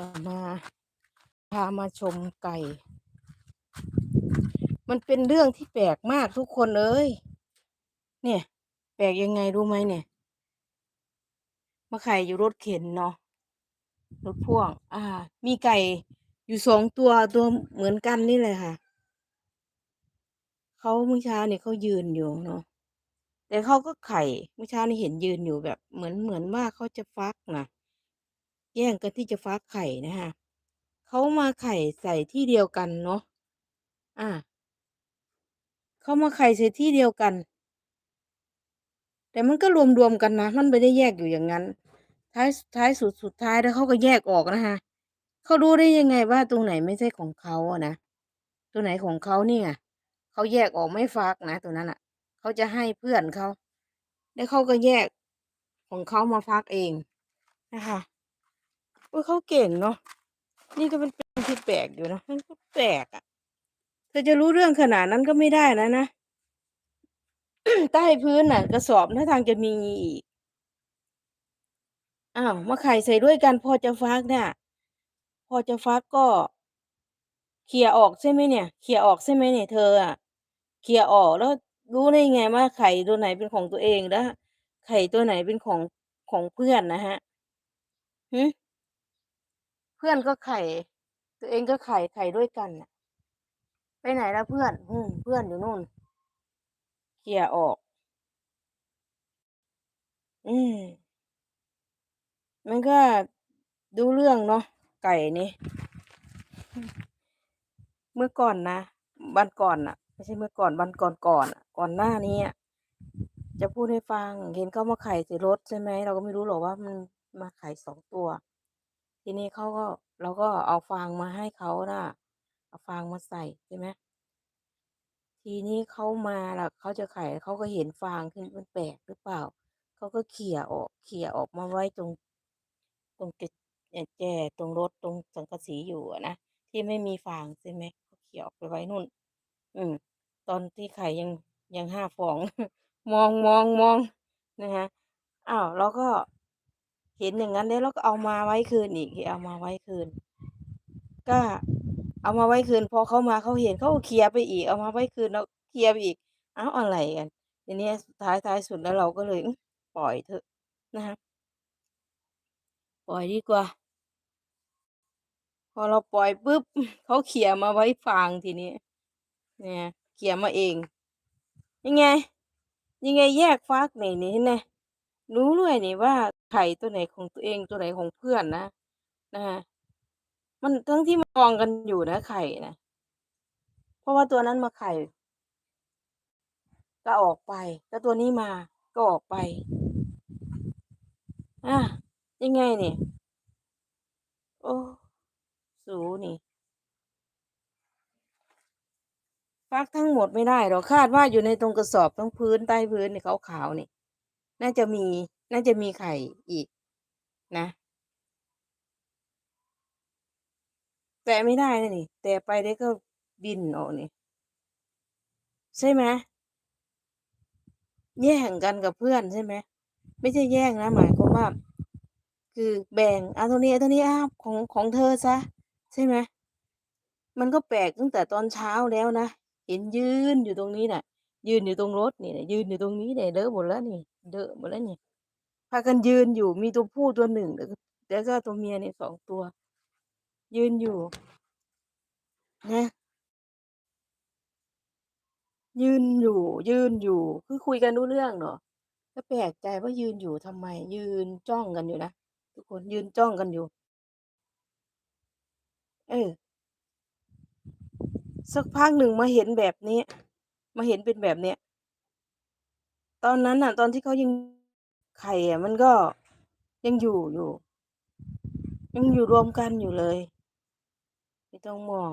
จะมาพามาชมไก่ มันเป็นเรื่องที่แปลกมากทุกคนเอ้ย เนี่ย แปลกยังไงรู้ไหมเนี่ย มาไข่อยู่รถเข็นเนาะ รถพ่วง อ่า มีไก่อยู่สองตัวตัวเหมือนกันนี่เลยค่ะ เขาเมื่อเช้าเนี่ยเขายืนอยู่เนาะ แต่เขาก็ไข่เมื่อเช้านี่เห็นยืนอยู่แบบ เหมือนเหมือนว่าเขาจะฟักนะ แย่งกันที่จะฟักไข่นะคะเขามาไข่ใส่ที่เดียวกันเนาะอ่าเขามาไข่ใส่ที่เดียวกัน แต่มันก็รวมๆกันนะ มันไม่ได้แยกอยู่อย่างนั้น ท้ายท้ายสุดสุดท้ายแล้วเขาก็แยกออกนะคะเขารู้ได้ยังไงว่าตรงไหนไม่ใช่ของเขาอะนะตัวไหนของเขาเนี่ยเขาแยกออกไม่ฟักนะตัวนั้นอะเขาจะให้เพื่อนเขาแล้วเขาก็แยกของเขามาฟักเองนะคะ โอ้ยเขาเก่งเนาะนี่ก็เป็นเป็นที่แปลกอยู่นะมันก็แปลกอะเธอจะรู้เรื่องขนาดนั้นก็ไม่ได้แล้วนะใต้พื้นน่ะ กระสอบถ้าทางจะมีอีกอ้าวมาไข่ใส่ด้วยกันพอจะฟักเนี่ย พอจะฟักก็เคลียร์ออกใช่ไหมเนี่ยเคลียร์ออกใช่ไหมเนี่ยเธออะเคลียร์ออกแล้วรู้ได้ไงว่าไข่ตัวไหนเป็นของตัวเองแล้วไข่ตัวไหนเป็นของของเพื่อนนะฮะฮึ เพื่อนก็ไข่ ตัวเองก็ไข่ไข่ด้วยกันน่ะ ไปไหนแล้วเพื่อนอืมเพื่อนอยู่นู่นเคลียออก อืม มันก็ดูเรื่องเนาะไก่นี่ เมื่อก่อนนะวันก่อนน่ะ ไม่ใช่เมื่อก่อนวันก่อนก่อนอะก่อนหน้านี้อะจะพูดให้ฟัง เห็นเขามาไข่ใส่รถใช่ไหมเราก็ไม่รู้หรอกว่ามันมาไข่สองตัว ทีนี้เขาก็เราก็เอาฟางมาให้เขานะเอาฟางมาใส่ใช่ไหมทีนี้เขามาล่ะเขาจะไข่เขาก็เห็นฟางขึ้นมันแปลกหรือเปล่าเขาก็เขี่ยออกเขี่ยออกมาไว้ตรง ตรงแจแจตรงรถตรงสังกะสีอยู่นะที่ไม่มีฟางใช่ไหมเขาเขี่ยออกไปไว้นู่น อืม ตอนที่ไข่ยังยังห้าฟอง มองมองมองนะคะอ้าวเราก็ เห็นอย่างนั้นแล้วเราก็เอามาไว้คืนอีกเอามาไว้คืน ก็เอามาไว้คืน พอเขามาเขาเห็นเขาเคลียร์ไปอีก เอามาไว้คืนแล้วเคลียร์ไปอีกเอ้าอะไรกันทีนี้สุดท้ายท้ายสุดแล้วเราก็เลยปล่อยเถอะนะคะปล่อยดีกว่า พอเราปล่อยปุ๊บเขาเขี่ยมาไว้ฟางทีนี้ เนี่ยเขี่ยมาเอง ยังไง ยังไงแยกฟักนี่นี่นะรู้ด้วยนี่ว่า ไข่ตัวไหนของตัวเองตัวไหนของเพื่อนนะนะคะมันทั้งที่มองกันอยู่นะไข่นะเพราะว่าตัวนั้นมาไข่ ก็ออกไปแล้วตัวนี้มาก็ออกไปอะยังไงเนี่ยโอ้สูนี่ฟักทั้งหมดไม่ได้หรอกคาดว่าอยู่ในตรงกระสอบทั้งพื้นใต้พื้นเนี่ยขาวๆนี่ น่าจะมี น่าจะมีไข่อีกนะ แต่ไม่ได้นะนี่ แต่ไปได้ก็บินออกนี่ ใช่ไหมแย่งกันกับเพื่อนใช่ไหมไม่ใช่แย่งนะหมายความว่า คือแบ่งเอาตัวนี้เอาตัวนี้อ้าวของของเธอซะใช่ไหมมันก็แปลกตั้งแต่ตอนเช้าแล้วนะเห็นยืนอยู่ตรงนี้น่ะ ยืนอยู่ตรงรถนี่นะยืนอยู่ตรงนี้เนี่ยเลอะหมดแล้วนี่เลอะหมดแล้วนี่ พากันยืนอยู่มีตัวผู้ตัวหนึ่งแล้วก็ตัวเมียเนี่ยสองตัว ยืนอยู่นะยืนอยู่ ยืนอยู่ คือคุยกันรู้เรื่องเนาะก็แปลกใจว่ายืนอยู่ทำไม ยืนจ้องกันอยู่นะทุกคนยืนจ้องกันอยู่ เออสักพักหนึ่งมาเห็นแบบนี้ มาเห็นเป็นแบบเนี้ยตอนนั้นน่ะ ตอนที่เขายัง ไข่อะมันก็ยังอยู่อยู่ ยังอยู่รวมกันอยู่เลย ไม่ต้องมอง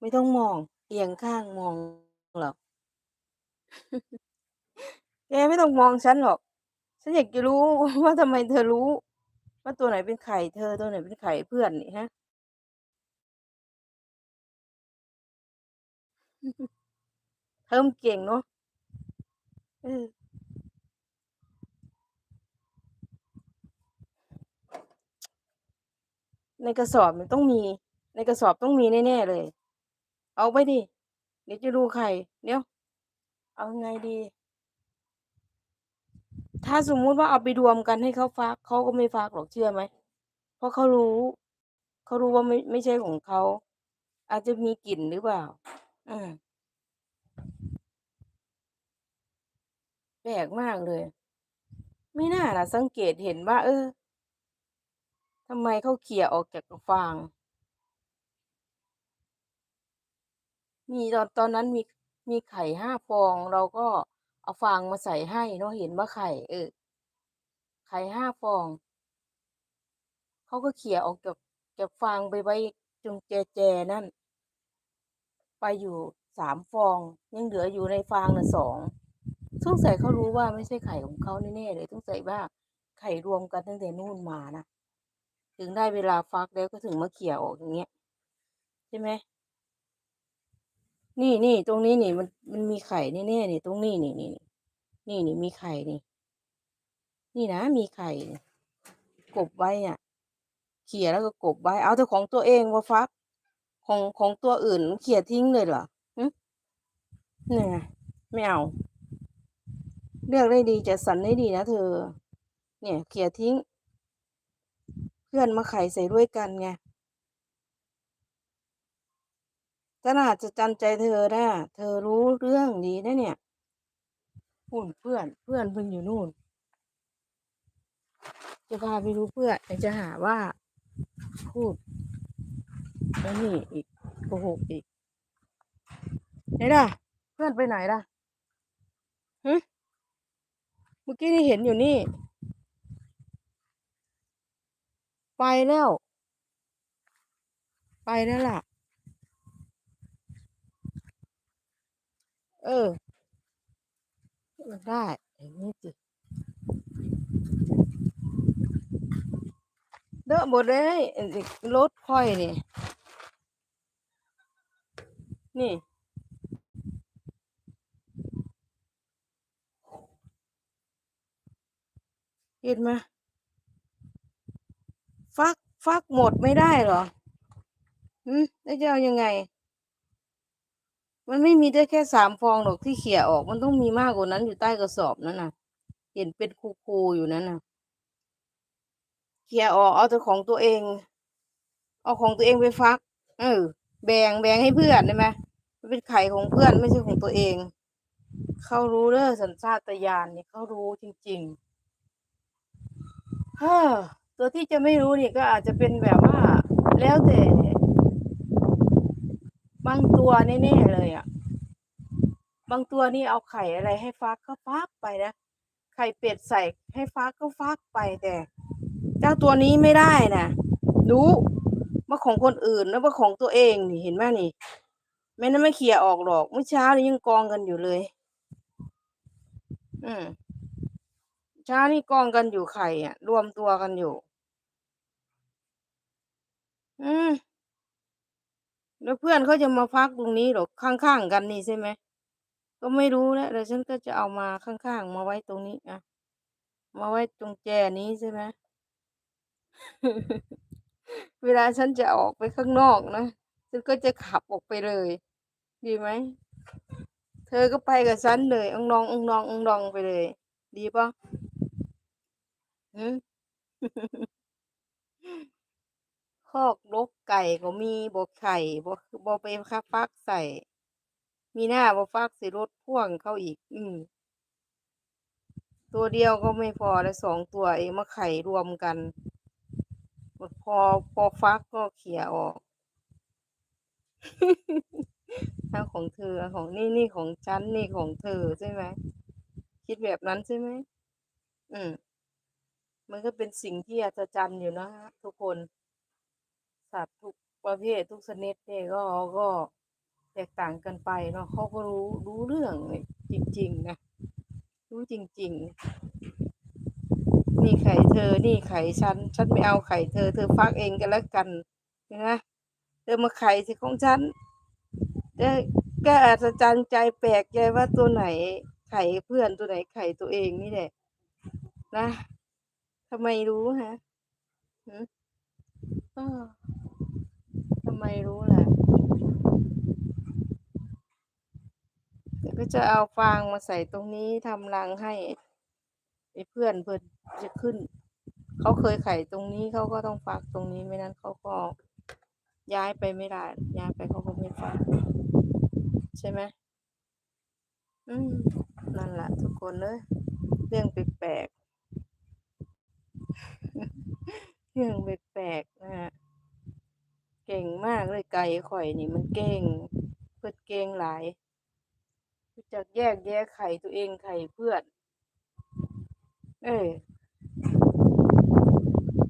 ไม่ต้องมองเอียงข้างมองหรอกแกไม่ต้องมองฉันหรอก ฉันอยากจะรู้ว่าทำไมเธอรู้ ว่าตัวไหนเป็นไข่เธอตัวไหนเป็นไข่เพื่อนนี่ฮะเธอมันเก่งเนาะเออ ในกระสอบมันต้องมี ในกระสอบต้องมีแน่ๆเลย เอาไปดิ เดี๋ยวจะดูไข่เดี๋ยว เอาไงดี ถ้าสมมุติว่าเอาไปรวมกันให้เขาฟักเขาก็ไม่ฟักหรอกเชื่อไหม เพราะเขารู้ เขารู้ว่าไม่ไม่ใช่ของเขา อาจจะมีกลิ่นหรือเปล่า อืมแปลกมากเลย ไม่น่าล่ะสังเกตเห็นว่า เออ ทำไมเขาเขี่ยออกจากฟาง มีตอนตอนนั้นมีมีไข่ห้าฟอง เราก็เอาฟางมาใส่ให้เนาะเห็นว่าไข่ เออ ไข่ห้าฟอง เขาก็เขี่ยออกจากจากฟางไปไว้ตรงแจแจนั่น ไปอยู่สามฟอง ยังเหลืออยู่ในฟางน่ะสองสงสัยเขารู้ว่าไม่ใช่ไข่ของเขาแน่ๆเลยสงสัยว่าไข่รวมกันตั้งแต่นู่นมานะ ถึงได้เวลาฟักแล้วก็ถึงมาเขี่ยออกอย่างเงี้ยใช่ไหมนี่นี่ตรงนี้นี่มันมันมีไข่แน่ๆนี่ตรงนี้นี่นี่นี่นี่มีไข่นี่ นี่นะมีไข่ กบไว้อะเขี่ยแล้วก็กบไว้เอาแต่ของตัวเองมาฟัก ของของตัวอื่นเขี่ยทิ้งเลยเหรอเนี่ยไม่เอาเลือกได้ดีจัดสรรได้ดีนะเธอ เนี่ยเขี่ยทิ้ง พื่อนมาไข่ใส่ด้วยกันไงก็น่าจะจำใจเธอนะเธอรู้เรื่องดีนะเนี่ยพูนเพื่อนเพื่อนเพิ่งอยู่นู่น จะพาไปรู้เพื่อนจะหาว่าพูดแล้วนี่อีกโกหกอีกไหนล่ะ เพื่อนไปไหนล่ะฮึเมื่อกี้นี่เห็นอยู่นี่ ไปแล้ว ไปแล้วล่ะ เออ ได้อย่างนี้สิเดอะหมดเลยรถค่อยนี่ นี่เห็นไหม ฟักฟักหมดไม่ได้เหรออืมแล้วจะเอายังไง มันไม่มีได้แค่สามฟองหรอกที่เขี่ยออก มันต้องมีมากกว่านั้นอยู่ใต้กระสอบนั่นน่ะ เห็นเป็นคูๆอยู่นั่นน่ะ เขี่ยออกเอาแต่ของตัวเอง เอาของตัวเองไปฟัก เออ แบ่งแบ่งให้เพื่อนได้ไหมมันเป็นไข่ของเพื่อนไม่ใช่ของตัวเอง เขารู้เด้อสัญชาตญาณเนี่ยเขารู้จริงๆเฮ้อ ตัวที่จะไม่รู้นี่ก็อาจจะเป็นแบบว่า แล้วแต่บางตัวแน่ๆเลยอะ บางตัวนี่เอาไข่อะไรให้ฟักก็ฟักไปนะ ไข่เป็ดใส่ให้ฟักก็ฟักไปแต่ เจ้าตัวนี้ไม่ได้นะรู้ว่าของคนอื่นแล้วว่าของตัวเองนี่เห็นไหมนี่แม่นั้นไม่เขี่ยออกหรอกเมื่อเช้านี่ยังกองกันอยู่เลย อืมเช้านี่กองกันอยู่ไข่อะ รวมตัวกันอยู่ อืม แล้วเพื่อนเขาจะมาพักตรงนี้หรอ ข้าง ๆ กันนี่ใช่ไหม ก็ไม่รู้แล้วเดี๋ยวฉันก็จะเอามาข้าง ๆ มาไว้ตรงนี้ อะ มาไว้ตรงแจนี้ใช่ไหม เวลาฉันจะออกไปข้างนอกนะ ฉันก็จะขับออกไปเลย ดีไหม เธอก็ไปกับฉันเลยองนององนององนองไปเลย ดีปะหืม อกลกไก่ก็มีบ่ไข่บ่บ่ไปคักฟักใส่ มีหน้าบ่ฟักใส่รถพ่วงเข้าอีก อืมตัวเดียวก็ไม่พอแล้วสองตัวเองมาไข่รวมกันพอพอฟักก็เขี่ยออกทั้งของเธอของนี่นี่ของฉันนี่ของเธอใช่ไหมคิดแบบนั้นใช่ไหมอืมมันก็เป็นสิ่งที่อัศจรรย์อยู่นะฮะทุกคน สัตว์ทุกประเภททุกชนิดเนี่ยก็ก็แตกต่างกันไปเนาะเขาก็รู้รู้เรื่องจริง ๆ นะ รู้จริง ๆ นี่ไข่เธอ นี่ไข่ฉัน ฉันไม่เอาไข่เธอ เธอฟักเองกันแล้วกันนะเธอมาไข่สิของฉันจะก็อัศจรรย์ใจแปลกใจว่าตัวไหนไข่เพื่อนตัวไหนไข่ตัวเองนี่แหละนะทำไมรู้ฮะหืมเออ ไมรู้ล่ะเดี๋ยวก็จะเอาฟางมาใส่ตรงนี้ทำรังให้ไอ้เพื่อนเพิ่อนจะขึ้น เขาเคยไข่ตรงนี้เขาก็ต้องฝากตรงนี้ไม่นั้นเขาก็ย้ายไปไม่ได้ ย้ายไปเขาก็ไม่ฝากใช่ไหมอืมนั่นแหละทุกคนเลยเรื่องแปลกๆเรื่องแปลกๆนะฮะ เก่งมากเลยไก่ข่อยนี่มันเก่งเพื่อนเก่งหลายจากแยกแยะไข่ตัวเองไข่เพื่อน เออ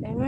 เห็นไหม